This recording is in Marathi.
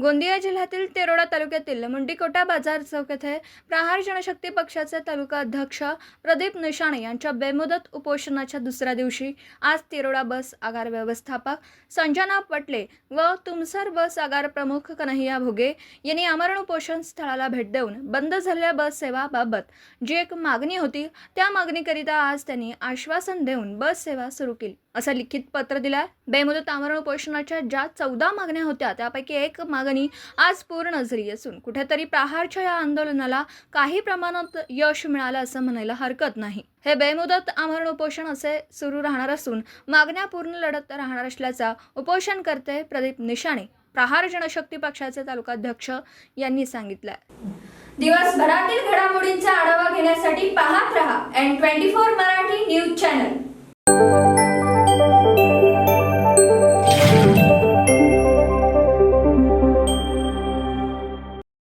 गोंदिया जिल्ह्यातील तेरोडा तालुक्यातील मुंडीकोटा बाजार चौक येथे प्रहार जनशक्ती पक्षाचे तालुका अध्यक्ष प्रदीप निशाणे यांच्या बेमुदत उपोषणाच्या दुसऱ्या दिवशी आज तेरोडा बस आगार व्यवस्थापक संजना पटले व तुमसर बस आगार प्रमुख कन्हैया भोगे यांनी आमरण उपोषण स्थळाला भेट देऊन बंद झालेल्या बस सेवाबाबत जी एक मागणी होती त्या मागणीकरिता आज त्यांनी आश्वासन देऊन बस सेवा सुरू केली. असं लिखित पत्र दिलं बेमुदत आमरण उपोषणाच्या ज्या चौदा मागण्या होत्या त्यापैकी एक मागणी आज पूर्ण झाली असून कुठेतरी प्रहारच्या या आंदोलनाला काही प्रमाणात यश मिळालं असं म्हणायला हरकत नाही हे बेमुदत आमरण उपोषण असे सुरू राहणार असून मागण्या पूर्ण लढत राहणार असल्याचा उपोषणकर्ते प्रदीप निशाणे प्रहार जनशक्ती पक्षाचे तालुकाध्यक्ष यांनी सांगितलं दिवसभरातील घडामोडींचा आढावा घेण्यासाठी पाहत रहा N twenty four Marathi news channel